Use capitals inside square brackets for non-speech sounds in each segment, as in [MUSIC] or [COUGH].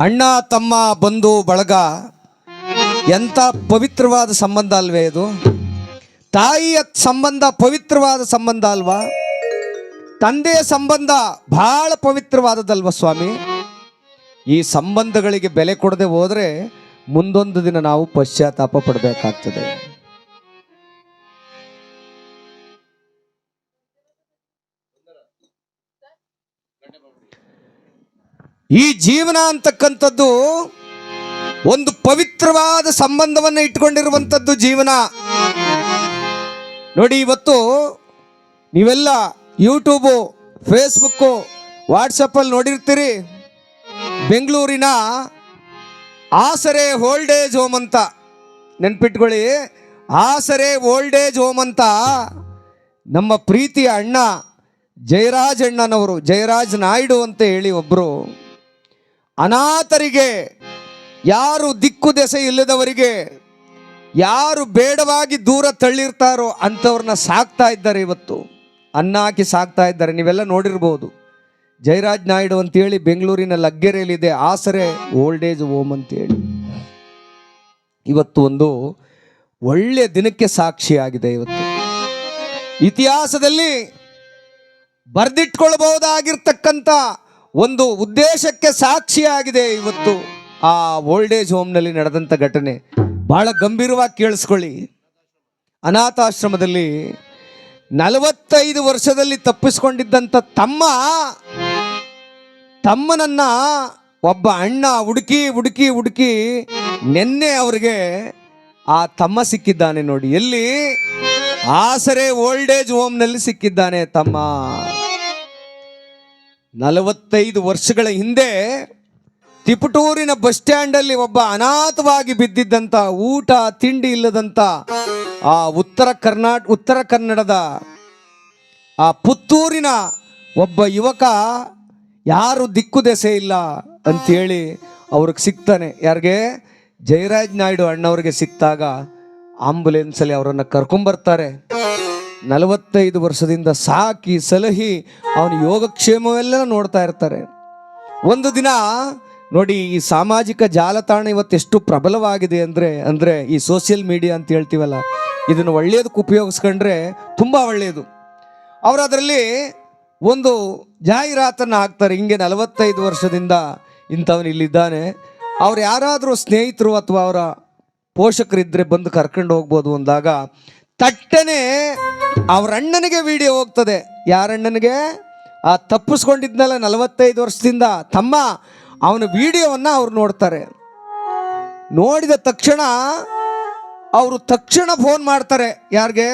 ಅಣ್ಣ, ತಮ್ಮ, ಬಂಧು, ಬಳಗ, ಎಂಥ ಪವಿತ್ರವಾದ ಸಂಬಂಧ ಅಲ್ವೇ ಇದು? ತಾಯಿಯ ಸಂಬಂಧ ಪವಿತ್ರವಾದ ಸಂಬಂಧ ಅಲ್ವಾ? ತಂದೆಯ ಸಂಬಂಧ ಬಹಳ ಪವಿತ್ರವಾದದಲ್ವ ಸ್ವಾಮಿ? ಈ ಸಂಬಂಧಗಳಿಗೆ ಬೆಲೆ ಕೊಡದೆ ಹೋದರೆ ಮುಂದೊಂದು ದಿನ ನಾವು ಪಶ್ಚಾತ್ತಾಪ ಪಡಬೇಕಾಗ್ತದೆ. ಈ ಜೀವನ ಅಂತಕ್ಕಂಥದ್ದು ಒಂದು ಪವಿತ್ರವಾದ ಸಂಬಂಧವನ್ನು ಇಟ್ಕೊಂಡಿರುವಂಥದ್ದು ಜೀವನ. ನೋಡಿ, ಇವತ್ತು ನೀವೆಲ್ಲ ಯೂಟ್ಯೂಬು ಫೇಸ್ಬುಕ್ಕು ವಾಟ್ಸಪ್ಪಲ್ಲಿ ನೋಡಿರ್ತೀರಿ, ಬೆಂಗಳೂರಿನ ಆಸರೆ ಓಲ್ಡೇಜ್ ಹೋಮ್ ಅಂತ. ನೆನ್ಪಿಟ್ಕೊಳ್ಳಿ ಆಸರೆ ಓಲ್ಡೇಜ್ ಹೋಮ್ ಅಂತ ನಮ್ಮ ಪ್ರೀತಿಯ ಅಣ್ಣ ಜಯರಾಜ್ ಅಣ್ಣನವರು, ಜಯರಾಜ್ ನಾಯ್ಡು ಅಂತ ಹೇಳಿ ಒಬ್ಬರು ಅನಾಥರಿಗೆ ಯಾರು ದಿಕ್ಕು ದೆಸೆ ಇಲ್ಲದವರಿಗೆ ಯಾರು ಬೇಡವಾಗಿ ದೂರ ತಳ್ಳಿರ್ತಾರೋ ಅಂಥವ್ರನ್ನ ಸಾಕ್ತಾ ಇದ್ದಾರೆ ಇವತ್ತು. ಅನ್ನ ಹಾಕಿ ಸಾಕ್ತಾ ಇದ್ದಾರೆ. ನೀವೆಲ್ಲ ನೋಡಿರ್ಬೋದು. ಜಯರಾಜ್ ನಾಯ್ಡು ಅಂತೇಳಿ ಬೆಂಗಳೂರಿನ ಲಗ್ಗೆರೆಯಲ್ಲಿದೆ. ಆಸರೆ ಓಲ್ಡ್ ಏಜ್ ಹೋಮ್ ಅಂತೇಳಿ. ಇವತ್ತು ಒಂದು ಒಳ್ಳೆಯ ದಿನಕ್ಕೆ ಸಾಕ್ಷಿಯಾಗಿದೆ ಇವತ್ತು. ಇತಿಹಾಸದಲ್ಲಿ ಬರೆದಿಟ್ಕೊಳ್ಬಹುದಾಗಿರ್ತಕ್ಕಂಥ ಒಂದು ಉದ್ದೇಶಕ್ಕೆ ಸಾಕ್ಷಿಯಾಗಿದೆ ಇವತ್ತು ಆ ಓಲ್ಡ್ ಏಜ್ ಹೋಮ್ನಲ್ಲಿ ನಡೆದಂಥ ಘಟನೆ. ಬಹಳ ಗಂಭೀರವಾಗಿ ಕೇಳಿಸ್ಕೊಳ್ಳಿ. ಅನಾಥಾಶ್ರಮದಲ್ಲಿ ನಲವತ್ತೈದು ವರ್ಷದಲ್ಲಿ ತಪ್ಪಿಸ್ಕೊಂಡಿದ್ದಂಥ ತಮ್ಮ, ತಮ್ಮನನ್ನ ಒಬ್ಬ ಅಣ್ಣ ಹುಡುಕಿ ಹುಡುಕಿ ಹುಡುಕಿ ನಿನ್ನೆ ಅವರಿಗೆ ಆ ತಮ್ಮ ಸಿಕ್ಕಿದ್ದಾನೆ ನೋಡಿ. ಎಲ್ಲಿ? ಆಸರೆ ಓಲ್ಡ್ ಏಜ್ ಹೋಮ್ನಲ್ಲಿ ಸಿಕ್ಕಿದ್ದಾನೆ ತಮ್ಮ. ನಲವತ್ತೈದು ವರ್ಷಗಳ ಹಿಂದೆ ತಿಪಟೂರಿನ ಬಸ್ ಸ್ಟ್ಯಾಂಡಲ್ಲಿ ಒಬ್ಬ ಅನಾಥವಾಗಿ ಬಿದ್ದಿದ್ದಂತ ಊಟ, ತಿಂಡಿ ಇಲ್ಲದಂತ ಆ ಉತ್ತರ ಕರ್ನಾಟ, ಉತ್ತರ ಕನ್ನಡದ ಆ ಪುತ್ತೂರಿನ ಒಬ್ಬ ಯುವಕ ಯಾರು ದಿಕ್ಕು ದೆಸೆ ಇಲ್ಲ ಅಂತೇಳಿ ಅವ್ರಿಗೆ ಸಿಗ್ತಾನೆ. ಯಾರಿಗೆ? ಜಯರಾಜ್ ನಾಯ್ಡು ಅಣ್ಣವ್ರಿಗೆ ಸಿಕ್ತಾಗ ಆಂಬುಲೆನ್ಸಲ್ಲಿ ಅವರನ್ನು ಕರ್ಕೊಂಬರ್ತಾರೆ. ನಲವತ್ತೈದು ವರ್ಷದಿಂದ ಸಾಕಿ ಸಲಹಿ, ಅವನ ಯೋಗಕ್ಷೇಮವೆಲ್ಲ ನೋಡ್ತಾ ಇರ್ತಾರೆ. ಒಂದು ದಿನ ನೋಡಿ, ಈ ಸಾಮಾಜಿಕ ಜಾಲತಾಣ ಇವತ್ತು ಎಷ್ಟು ಪ್ರಬಲವಾಗಿದೆ ಅಂದರೆ ಅಂದರೆ ಈ ಸೋಷಿಯಲ್ ಮೀಡಿಯಾ ಅಂತ ಹೇಳ್ತೀವಲ್ಲ, ಇದನ್ನು ಒಳ್ಳೆಯದಕ್ಕೆ ಉಪಯೋಗಿಸ್ಕೊಂಡ್ರೆ ತುಂಬ ಒಳ್ಳೆಯದು. ಅವರು ಅದರಲ್ಲಿ ಒಂದು ಜಾಹೀರಾತನ್ನು ಹಾಕ್ತಾರೆ, ಹಿಂಗೆ ನಲವತ್ತೈದು ವರ್ಷದಿಂದ ಇಂಥವನು ಇಲ್ಲಿದ್ದಾನೆ. ಅವ್ರು ಯಾರಾದರೂ ಸ್ನೇಹಿತರು ಅಥವಾ ಅವರ ಪೋಷಕರಿದ್ದರೆ ಬಂದು ಕರ್ಕೊಂಡು ಹೋಗ್ಬೋದು ಅಂದಾಗ ತಟ್ಟನೆ ಅವ್ರ ಅಣ್ಣನಿಗೆ ವಿಡಿಯೋ ಹೋಗ್ತದೆ. ಯಾರಣ್ಣನಿಗೆ ಆ ತಪ್ಪಿಸ್ಕೊಂಡಿದ್ನಲ್ಲ ನಲವತ್ತೈದು ವರ್ಷದಿಂದ. ತಮ್ಮ, ಅವನ ವಿಡಿಯೋವನ್ನು ಅವ್ರು ನೋಡ್ತಾರೆ. ನೋಡಿದ ತಕ್ಷಣ ಅವರು ತಕ್ಷಣ ಫೋನ್ ಮಾಡ್ತಾರೆ. ಯಾರಿಗೆ?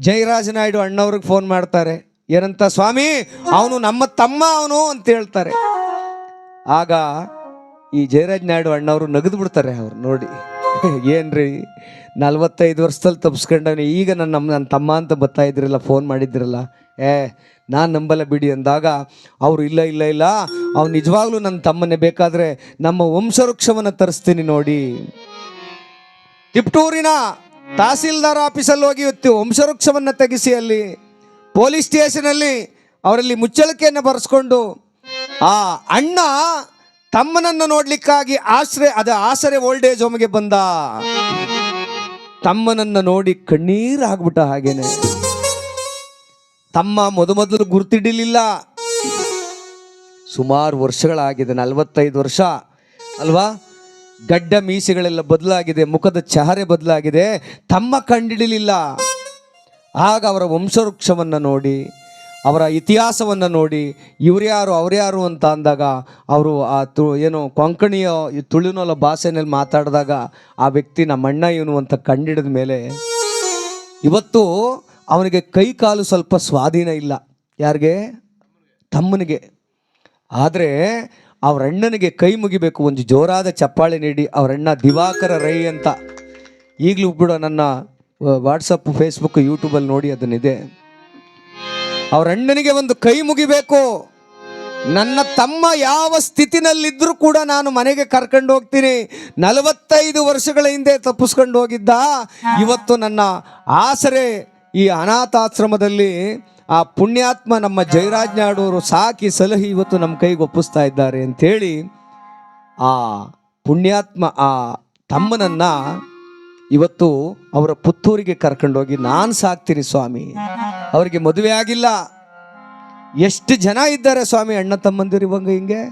ಜಯರಾಜ ನಾಯ್ಡು ಅಣ್ಣವ್ರಿಗೆ ಫೋನ್ ಮಾಡ್ತಾರೆ. ಏನಂತ, ಸ್ವಾಮಿ, ಅವನು ನಮ್ಮ ತಮ್ಮ, ಅವನು ಅಂತ ಹೇಳ್ತಾರೆ. ಆಗ ಈ ಜಯರಾಜ್ ನಾಯ್ಡು ಅಣ್ಣವರು ನಗದು ಬಿಡ್ತಾರೆ ಅವ್ರು ನೋಡಿ. [LAUGHS] ಏನ್ರಿ? ನಲ್ವತ್ತೈದು ವರ್ಷದಲ್ಲಿ ತಪ್ಸ್ಕೊಂಡವನು. ಈಗ ನನ್ನ ನಮ್ಮ ನನ್ನ ತಮ್ಮ ಅಂತ ಬರ್ತಾ ಇದ್ರಲ್ಲ, ಫೋನ್ ಮಾಡಿದ್ರಲ್ಲ. ಏ, ನಾನು ನಂಬಲ್ಲ ಬಿಡಿ ಅಂದಾಗ, ಅವರು ಇಲ್ಲ ಇಲ್ಲ ಇಲ್ಲ, ಅವ್ನು ನಿಜವಾಗ್ಲೂ ನನ್ನ ತಮ್ಮನೇ ಬೇಕಾದರೆ ನಮ್ಮ ವಂಶವೃಕ್ಷವನ್ನು ತರಿಸ್ತೀನಿ ನೋಡಿ. ತಿಪ್ಟೂರಿನ ತಹಸೀಲ್ದಾರ್ ಆಫೀಸಲ್ಲಿ ಹೋಗಿ ಇವತ್ತು ವಂಶವೃಕ್ಷವನ್ನು ತೆಗೆಸಿ ಅಲ್ಲಿ, ಪೊಲೀಸ್ ಸ್ಟೇಷನಲ್ಲಿ ಅವರಲ್ಲಿ ಮುಚ್ಚಳಿಕೆಯನ್ನು ಬರೆಸ್ಕೊಂಡು ಆ ಅಣ್ಣ ತಮ್ಮನನ್ನು ನೋಡ್ಲಿಕ್ಕಾಗಿ ಆಶ್ರಯ, ಅದ ಆಸರೆ ಓಲ್ಡ್ ಏಜ್ ಹೋಮ್ಗೆ ಬಂದ. ತಮ್ಮನನ್ನ ನೋಡಿ ಕಣ್ಣೀರು ಆಗ್ಬಿಟ್ಟ ಹಾಗೇನೆ. ತಮ್ಮ ಮೊದಮೊದಲು ಗುರ್ತಿಡಿಲಿಲ್ಲ. ಸುಮಾರು ವರ್ಷಗಳಾಗಿದೆ, ನಲವತ್ತೈದು ವರ್ಷ, ಅಲ್ವಾ? ಗಡ್ಡ ಮೀಸೆಗಳೆಲ್ಲ ಬದಲಾಗಿದೆ, ಮುಖದ ಚಹರೆ ಬದಲಾಗಿದೆ, ತಮ್ಮ ಕಂಡಿಡಿಲಿಲ್ಲ. ಆಗ ಅವರ ವಂಶವೃಕ್ಷವನ್ನು ನೋಡಿ ಅವರ ಇತಿಹಾಸವನ್ನು ನೋಡಿ ಇವ್ರ್ಯಾರು ಅವ್ರ್ಯಾರು ಅಂತ ಅಂದಾಗ ಅವರು ಆ ತು, ಏನು ಕೊಂಕಣಿಯ ತುಳುನೊಲ ಭಾಷೆನಲ್ಲಿ ಮಾತಾಡಿದಾಗ ಆ ವ್ಯಕ್ತಿ ನಮ್ಮ ಅಣ್ಣ ಇವನು ಅಂತ ಕಂಡಿಡಿದ ಮೇಲೆ ಇವತ್ತು ಅವನಿಗೆ ಕೈ ಕಾಲು ಸ್ವಲ್ಪ ಸ್ವಾಧೀನ ಇಲ್ಲ. ಯಾರಿಗೆ? ತಮ್ಮನಿಗೆ. ಆದರೆ ಅವರಣ್ಣನಿಗೆ ಕೈ ಮುಗಿಬೇಕು, ಒಂದು ಜೋರಾದ ಚಪ್ಪಾಳೆ ನೀಡಿ, ಅವರಣ್ಣ ದಿವಾಕರ ರೈ ಅಂತ. ಈಗಲೂ ಕೂಡ ನನ್ನ ವಾಟ್ಸಪ್ ಫೇಸ್ಬುಕ್ ಯೂಟ್ಯೂಬಲ್ಲಿ ನೋಡಿ ಅದನ್ನಿದೆ. ಅವ್ರ ಅಣ್ಣನಿಗೆ ಒಂದು ಕೈ ಮುಗಿಬೇಕು. ನನ್ನ ತಮ್ಮ ಯಾವ ಸ್ಥಿತಿನಲ್ಲಿದ್ದರೂ ಕೂಡ ನಾನು ಮನೆಗೆ ಕರ್ಕೊಂಡು ಹೋಗ್ತೀನಿ. ನಲವತ್ತೈದು ವರ್ಷಗಳ ಹಿಂದೆ ತಪ್ಪಿಸ್ಕೊಂಡು ಹೋಗಿದ್ದ. ಇವತ್ತು ನನ್ನ ಆಸರೆ ಈ ಅನಾಥಾಶ್ರಮದಲ್ಲಿ ಆ ಪುಣ್ಯಾತ್ಮ ನಮ್ಮ ಜಯರಾಜ್ ನಾಡೋರು ಸಾಕಿ ಸಲಹಿ ಇವತ್ತು ನಮ್ಮ ಕೈಗೆ ಒಪ್ಪಿಸ್ತಾ ಇದ್ದಾರೆ ಅಂತೇಳಿ ಆ ಪುಣ್ಯಾತ್ಮ ಆ ತಮ್ಮನನ್ನ ಇವತ್ತು ಅವರ ಪುತ್ತೂರಿಗೆ ಕರ್ಕೊಂಡೋಗಿ ನಾನು ಸಾಕ್ತೀನಿ ಸ್ವಾಮಿ. ಅವರಿಗೆ ಮದುವೆ ಆಗಿಲ್ಲ. ಎಷ್ಟು ಜನ ಇದ್ದಾರೆ ಸ್ವಾಮಿ ಅಣ್ಣ ತಮ್ಮಂದಿರು ಇವಂಗ ಹಿಂಗೆ?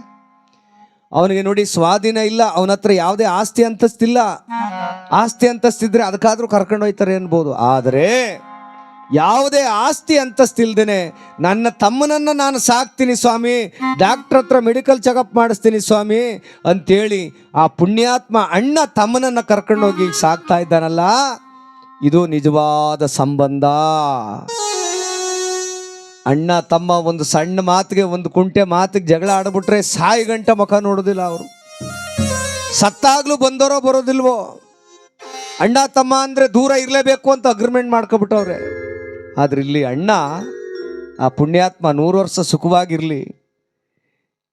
ಅವನಿಗೆ ನೋಡಿ ಸ್ವಾಧೀನ ಇಲ್ಲ, ಅವನ ಹತ್ರ ಯಾವುದೇ ಆಸ್ತಿ ಅಂತಸ್ತಿಲ್ಲ. ಆಸ್ತಿ ಅಂತಸ್ತಿದ್ರೆ ಅದಕ್ಕಾದ್ರೂ ಕರ್ಕೊಂಡು ಹೋಯ್ತಾರೆ ಅನ್ಬೋದು. ಆದರೆ ಯಾವುದೇ ಆಸ್ತಿ ಅಂತಸ್ತಿಲ್ದೇನೆ ನನ್ನ ತಮ್ಮನನ್ನ ನಾನು ಸಾಕ್ತೀನಿ ಸ್ವಾಮಿ, ಡಾಕ್ಟರ್ ಹತ್ರ ಮೆಡಿಕಲ್ ಚೆಕಪ್ ಮಾಡಿಸ್ತೀನಿ ಸ್ವಾಮಿ ಅಂತೇಳಿ ಆ ಪುಣ್ಯಾತ್ಮ ಅಣ್ಣ ತಮ್ಮನನ್ನ ಕರ್ಕೊಂಡೋಗಿ ಸಾಕ್ತಾ ಇದ್ದಾನಲ್ಲ, ಇದು ನಿಜವಾದ ಸಂಬಂಧ. ಅಣ್ಣ ತಮ್ಮ ಒಂದು ಸಣ್ಣ ಮಾತಿಗೆ ಒಂದು ಕುಂಟೆ ಮಾತಿಗೆ ಜಗಳ ಆಡ್ಬಿಟ್ರೆ ಸಾಯಿ ಗಂಟೆ ಮುಖ ನೋಡೋದಿಲ್ಲ ಅವರು. ಸತ್ತಾಗ್ಲೂ ಬಂದೋರೋ ಬರೋದಿಲ್ವೋ? ಅಣ್ಣ ತಮ್ಮ ಅಂದ್ರೆ ದೂರ ಇರಲೇಬೇಕು ಅಂತ ಅಗ್ರಿಮೆಂಟ್ ಮಾಡ್ಕೊಬಿಟ್ಟವ್ರೆ. ಆದ್ರೆ ಇಲ್ಲಿ ಅಣ್ಣ ಆ ಪುಣ್ಯಾತ್ಮ ನೂರು ವರ್ಷ ಸುಖವಾಗಿರಲಿ.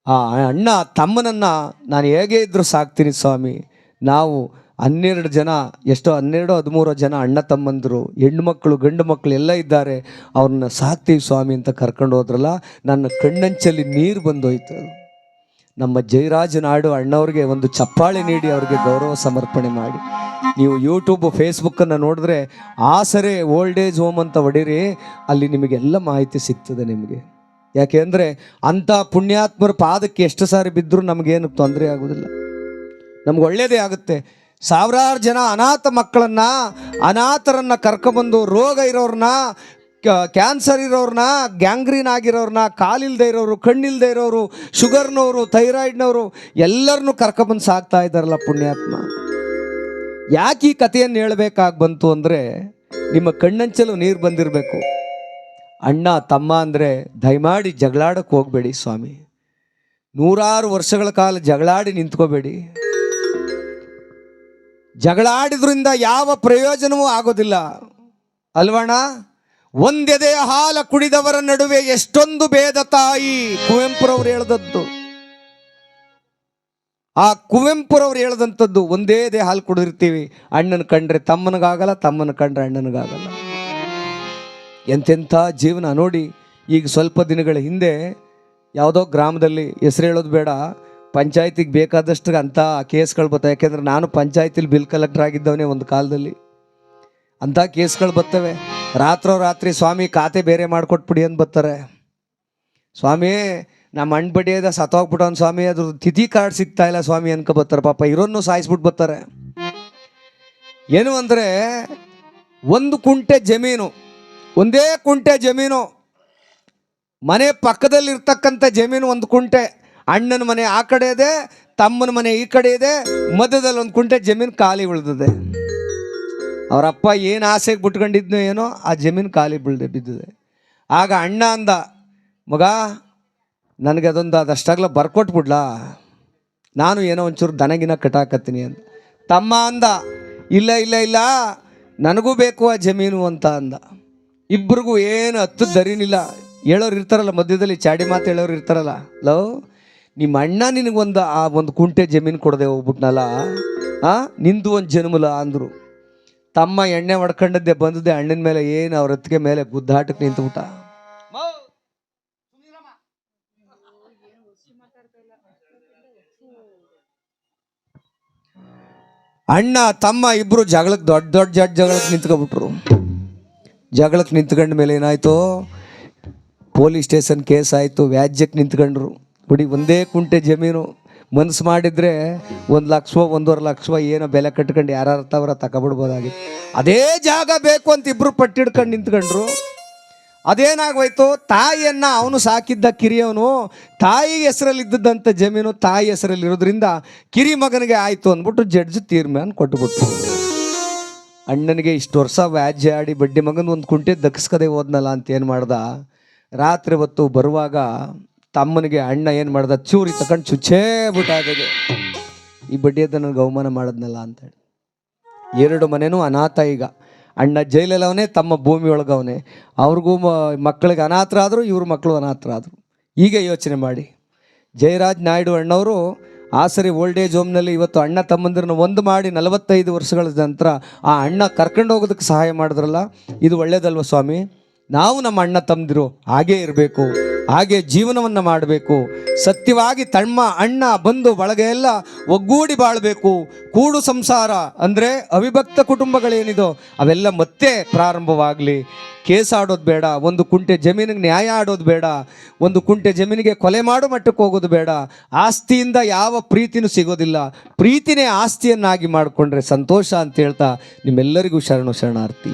ಆ ಅಣ್ಣ ತಮ್ಮನನ್ನ ನಾನು ಹೇಗೆ ಇದ್ದರೂ ಸಾಕ್ತೀನಿ ಸ್ವಾಮಿ. ನಾವು ಹನ್ನೆರಡು ಜನ, ಎಷ್ಟೋ ಹನ್ನೆರಡು ಹದಿಮೂರು ಜನ ಅಣ್ಣ ತಮ್ಮಂದರು, ಹೆಣ್ಣು ಮಕ್ಕಳು, ಗಂಡು ಮಕ್ಕಳು ಎಲ್ಲ ಇದ್ದಾರೆ. ಅವ್ರನ್ನ ಸಾಕ್ತೀವಿ ಸ್ವಾಮಿ ಅಂತ ಕರ್ಕೊಂಡು ಹೋದ್ರಲ್ಲ, ನನ್ನ ಕಣ್ಣಂಚಲ್ಲಿ ನೀರು ಬಂದೋಯ್ತು. ನಮ್ಮ ಜಯರಾಜ ನಾಡು ಅಣ್ಣವ್ರಿಗೆ ಒಂದು ಚಪ್ಪಾಳೆ ನೀಡಿ ಅವ್ರಿಗೆ ಗೌರವ ಸಮರ್ಪಣೆ ಮಾಡಿ. ನೀವು ಯೂಟ್ಯೂಬ್ ಫೇಸ್ಬುಕ್ಕನ್ನು ನೋಡಿದ್ರೆ ಆಸರೆ ಓಲ್ಡ್ ಏಜ್ ಹೋಮ್ ಅಂತ ಹೊಡೀರಿ ಅಲ್ಲಿ ನಿಮಗೆಲ್ಲ ಮಾಹಿತಿ ಸಿಗ್ತದೆ ನಿಮಗೆ. ಯಾಕೆಂದರೆ ಅಂಥ ಪುಣ್ಯಾತ್ಮರ ಪಾದಕ್ಕೆ ಎಷ್ಟು ಸಾರಿ ಬಿದ್ದರೂ ನಮಗೇನು ತೊಂದರೆ ಆಗೋದಿಲ್ಲ. ನಮ್ಗೆ ಒಳ್ಳೇದೇ ಆಗುತ್ತೆ. ಸಾವಿರಾರು ಜನ ಅನಾಥ ಮಕ್ಕಳನ್ನು, ಅನಾಥರನ್ನು ಕರ್ಕೊಬಂದು ರೋಗ ಇರೋರನ್ನ ಕ್ಯಾನ್ಸರ್ ಇರೋರನ್ನ ಗ್ಯಾಂಗ್ರೀನ್ ಆಗಿರೋರನ್ನ ಕಾಲಿಲ್ದೇ ಇರೋರು ಕಣ್ಣಿಲ್ಲದೆ ಇರೋರು ಶುಗರ್ನವರು ಥೈರಾಯ್ಡ್ನವರು ಎಲ್ಲರನ್ನೂ ಕರ್ಕೊಬಂದು ಸಾಕ್ತಾ ಇದ್ದಾರಲ್ಲ ಪುಣ್ಯಾತ್ಮ. ಯಾಕೆ ಈ ಕಥೆಯನ್ನು ಹೇಳಬೇಕಾಗಿ ಬಂತು ಅಂದರೆ ನಿಮ್ಮ ಕಣ್ಣಂಚಲು ನೀರು ಬಂದಿರಬೇಕು. ಅಣ್ಣ, ತಮ್ಮ ಅಂದರೆ ದಯಮಾಡಿ ಜಗಳಾಡಕ್ಕೆ ಹೋಗಬೇಡಿ ಸ್ವಾಮಿ. ನೂರಾರು ವರ್ಷಗಳ ಕಾಲ ಜಗಳಾಡಿ ನಿಂತ್ಕೋಬೇಡಿ. ಜಗಳಾಡಿದ್ರಿಂದ ಯಾವ ಪ್ರಯೋಜನವೂ ಆಗೋದಿಲ್ಲ. ಅಲ್ವಣ ಒಂದೆದೆಯ ಹಾಲ ಕುಡಿದವರ ನಡುವೆ ಎಷ್ಟೊಂದು ಭೇದ ತಾಯಿ ಕುವೆಂಪುರವ್ರು ಹೇಳ್ದದ್ದು. ಆ ಕುವೆಂಪುರವ್ರು ಹೇಳಿದಂಥದ್ದು, ಒಂದೇ ದೇ ಹಾಲು ಕುಡಿದಿರ್ತೀವಿ. ಅಣ್ಣನ ಕಂಡ್ರೆ ತಮ್ಮನಿಗಾಗಲ್ಲ, ತಮ್ಮನ ಕಂಡ್ರೆ ಅಣ್ಣನಿಗಾಗಲ್ಲ. ಎಂತೆಂಥ ಜೀವನ. ನೋಡಿ, ಈಗ ಸ್ವಲ್ಪ ದಿನಗಳ ಹಿಂದೆ ಯಾವುದೋ ಗ್ರಾಮದಲ್ಲಿ ಹೆಸರು ಹೇಳೋದು ಬೇಡ. ಪಂಚಾಯತಿಗೆ ಬೇಕಾದಷ್ಟು ಅಂಥ ಕೇಸ್ಗಳು ಬರ್ತವೆ. ಯಾಕೆಂದ್ರೆ ನಾನು ಪಂಚಾಯತಿಲಿ ಬಿಲ್ ಕಲೆಕ್ಟರ್ ಆಗಿದ್ದವನೇ ಒಂದು ಕಾಲದಲ್ಲಿ. ಅಂಥ ಕೇಸ್ಗಳು ಬರ್ತವೆ. ರಾತ್ರೋ ರಾತ್ರಿ ಸ್ವಾಮಿ ಖಾತೆ ಬೇರೆ ಮಾಡಿಕೊಟ್ಬಿಡಿ ಅಂತ ಬರ್ತಾರೆ ಸ್ವಾಮಿ ನಮ್ಮ ಅಣ್ಣ ಬಡಿಯದ ಸತ್ತೋಗ್ಬಿಟ್ಟವನು ಸ್ವಾಮಿ ಅದ್ರ ತಿಥಿ ಕಾರ್ಡ್ ಸಿಗ್ತಾ ಇಲ್ಲ ಸ್ವಾಮಿ ಅನ್ಕೊ ಬರ್ತಾರೆ ಪಾಪ ಇರೋನು ಸಾಯಿಸ್ಬಿಟ್ಟು ಬರ್ತಾರೆ. ಏನು ಅಂದರೆ, ಒಂದು ಕುಂಟೆ ಜಮೀನು, ಒಂದೇ ಕುಂಟೆ ಜಮೀನು, ಮನೆ ಪಕ್ಕದಲ್ಲಿರ್ತಕ್ಕಂಥ ಜಮೀನು ಒಂದು ಕುಂಟೆ, ಅಣ್ಣನ ಮನೆ ಆ ಕಡೆ ಇದೆ, ತಮ್ಮನ ಮನೆ ಈ ಕಡೆ ಇದೆ, ಮಧ್ಯದಲ್ಲಿ ಒಂದು ಕುಂಟೆ ಜಮೀನು ಖಾಲಿ ಉಳಿದಿದೆ. ಅವರಪ್ಪ ಏನು ಆಸೆಗೆ ಬಿಟ್ಕೊಂಡಿದ್ನೋ ಏನೋ, ಆ ಜಮೀನು ಖಾಲಿ ಬೀಳ್ದೆ ಬಿದ್ದಿದೆ. ಆಗ ಅಣ್ಣ ಅಂದ, ಮಗ ನನಗೆ ಅದೊಂದು ಅದಷ್ಟಾಗ್ಲ ಬರ್ಕೊಟ್ಬಿಡ್ಲಾ? ನಾನು ಏನೋ ಒಂಚೂರು ದನಗಿನ ಕಟಾಕತ್ತೀನಿ ಅಂತ. ತಮ್ಮ ಅಂದ, ಇಲ್ಲ ಇಲ್ಲ ಇಲ್ಲ, ನನಗೂ ಬೇಕು ಆ ಜಮೀನು ಅಂತ ಅಂದ. ಇಬ್ಬರಿಗೂ ಏನು ಹತ್ತು ದರಿನಿಲ್ಲ. ಹೇಳೋರು ಇರ್ತಾರಲ್ಲ, ಮಧ್ಯದಲ್ಲಿ ಚಾಡಿ ಮಾತು ಹೇಳೋರು ಇರ್ತಾರಲ್ಲ. ಲವ್ ನಿಮ್ಮ ಅಣ್ಣ ನಿನಗೊಂದು ಆ ಒಂದು ಕುಂಟೆ ಜಮೀನು ಕೊಡದೆ ಹೋಗ್ಬಿಟ್ನಲ್ಲ, ಆ? ನಿಂದು ಒಂದು ಜನ್ಮಲ ಅಂದರು. ತಮ್ಮ ಎಣ್ಣೆ ಹೊಡ್ಕೊಂಡದ್ದೆ ಬಂದದ್ದೆ ಅಣ್ಣನ ಮೇಲೆ ಏನು ಅವ್ರ ಹತ್ತಿಗೆ ಮೇಲೆ ಗುದ್ದಾಟಕ್ಕೆ ನಿಂತುಬಿಟ್ಟ. ಅಣ್ಣ, ತಮ್ಮ ಇಬ್ರು ಜಗಳಕ್ಕೆ ದೊಡ್ಡ ದೊಡ್ಡ ಜಡ್ ಜಗಳಕ್ಕೆ ನಿಂತ್ಕೊಬಿಟ್ರು. ಜಗಳಕ್ಕೆ ನಿಂತ್ಕೊಂಡ ಮೇಲೆ ಏನಾಯ್ತು? ಪೊಲೀಸ್ ಸ್ಟೇಷನ್ ಕೇಸ್ ಆಯಿತು, ವ್ಯಾಜ್ಯಕ್ಕೆ ನಿಂತ್ಕೊಂಡ್ರು. ಬಿಡಿ, ಒಂದೇ ಕುಂಟೆ ಜಮೀನು. ಮನ್ಸು ಮಾಡಿದ್ರೆ ಒಂದು ಲಕ್ಷ, ಒಂದೂವರೆ ಲಕ್ಷ ಏನೋ ಬೆಲೆ ಕಟ್ಕೊಂಡು ಯಾರು ತವರ ತಗೊಬಿಡ್ಬೋದಾಗಿತ್ತು. ಅದೇ ಜಾಗ ಬೇಕು ಅಂತ ಇಬ್ರು ಪಟ್ಟಿಡ್ಕೊಂಡು ನಿಂತ್ಕೊಂಡ್ರು. ಅದೇನಾಗೋಯ್ತು ತಾಯಿಯನ್ನು ಅವನು ಸಾಕಿದ್ದ ಕಿರಿಯವನು ತಾಯಿ ಹೆಸರಲ್ಲಿದ್ದಂಥ ಜಮೀನು ತಾಯಿ ಹೆಸರಲ್ಲಿರೋದ್ರಿಂದ ಕಿರಿ ಮಗನಿಗೆ ಆಯಿತು ಅಂದ್ಬಿಟ್ಟು ಜಡ್ಜ್ ತೀರ್ಮಾನ ಕೊಟ್ಟುಬಿಟ್ಟು ಅಣ್ಣನಿಗೆ ಇಷ್ಟು ವರ್ಷ ವ್ಯಾಜ್ಯ ಆಡಿ ಬಡ್ಡಿ ಮಗನ ಒಂದು ಕುಂಟೆ ದಕ್ಕಿಸ್ಕದೆ ಹೋದ್ನಲ್ಲ ಅಂತ ಏನು ಮಾಡ್ದ? ರಾತ್ರಿ ಹೊತ್ತು ಬರುವಾಗ ತಮ್ಮನಿಗೆ ಅಣ್ಣ ಏನು ಮಾಡ್ದ? ಚೂರಿ ತಗೊಂಡು ಚುಚ್ಚೇ ಬಿಟ್ಟಾಗಿದೆ. ಈ ಬಡ್ಡಿಯದ ನನಗೆ ಅವಮಾನ ಮಾಡಿದ್ನಲ್ಲ ಅಂತೇಳಿ. ಎರಡು ಮನೆಯೂ ಅನಾಥ ಈಗ. ಅಣ್ಣ ಜೈಲಲ್ಲವನೇ, ತಮ್ಮ ಭೂಮಿ ಒಳಗವನೇ ಅವ್ರಿಗೂ ಮಕ್ಕಳಿಗೆ ಮಕ್ಕಳಿಗೆ ಅನಾಥರಾದರು, ಇವ್ರ ಮಕ್ಕಳು ಅನಾಥರಾದರು. ಹೀಗೆ ಯೋಚನೆ ಮಾಡಿ. ಜಯರಾಜ್ ನಾಯ್ಡು ಅಣ್ಣವರು ಆಸರಿ ಓಲ್ಡ್ ಏಜ್ ಹೋಮ್ನಲ್ಲಿ ಇವತ್ತು ಅಣ್ಣ ತಮ್ಮಂದಿರನ್ನ ಒಂದು ಮಾಡಿ ನಲವತ್ತೈದು ವರ್ಷಗಳ ನಂತರ ಆ ಅಣ್ಣ ಕರ್ಕೊಂಡು ಹೋಗೋದಕ್ಕೆ ಸಹಾಯ ಮಾಡಿದ್ರಲ್ಲ, ಇದು ಒಳ್ಳೇದಲ್ವ ಸ್ವಾಮಿ? ನಾವು ನಮ್ಮ ಅಣ್ಣ ತಮ್ಮದಿರು, ಹಾಗೇ ಇರಬೇಕು. ಹಾಗೆ ಜೀವನವನ್ನು ಮಾಡಬೇಕು. ಸತ್ಯವಾಗಿ ತಮ್ಮ ಅಣ್ಣ ಬಂದು ಬಳಗ ಎಲ್ಲ ಒಗ್ಗೂಡಿ ಬಾಳಬೇಕು. ಕೂಡು ಸಂಸಾರ ಅಂದರೆ ಅವಿಭಕ್ತ ಕುಟುಂಬಗಳೇನಿದೋ ಅವೆಲ್ಲ ಮತ್ತೆ ಪ್ರಾರಂಭವಾಗಲಿ. ಕೇಸ್ ಆಡೋದು ಬೇಡ, ಒಂದು ಕುಂಟೆ ಜಮೀನಿಗೆ ನ್ಯಾಯ ಆಡೋದು ಬೇಡ, ಒಂದು ಕುಂಟೆ ಜಮೀನಿಗೆ ಕೊಲೆ ಮಾಡೋ ಮಟ್ಟಕ್ಕೆ ಹೋಗೋದು ಬೇಡ. ಆಸ್ತಿಯಿಂದ ಯಾವ ಪ್ರೀತಿನೂ ಸಿಗೋದಿಲ್ಲ. ಪ್ರೀತಿನೇ ಆಸ್ತಿಯನ್ನಾಗಿ ಮಾಡಿಕೊಂಡ್ರೆ ಸಂತೋಷ ಅಂತ ಹೇಳ್ತಾ ನಿಮ್ಮೆಲ್ಲರಿಗೂ ಶರಣು ಶರಣಾರ್ಥಿ.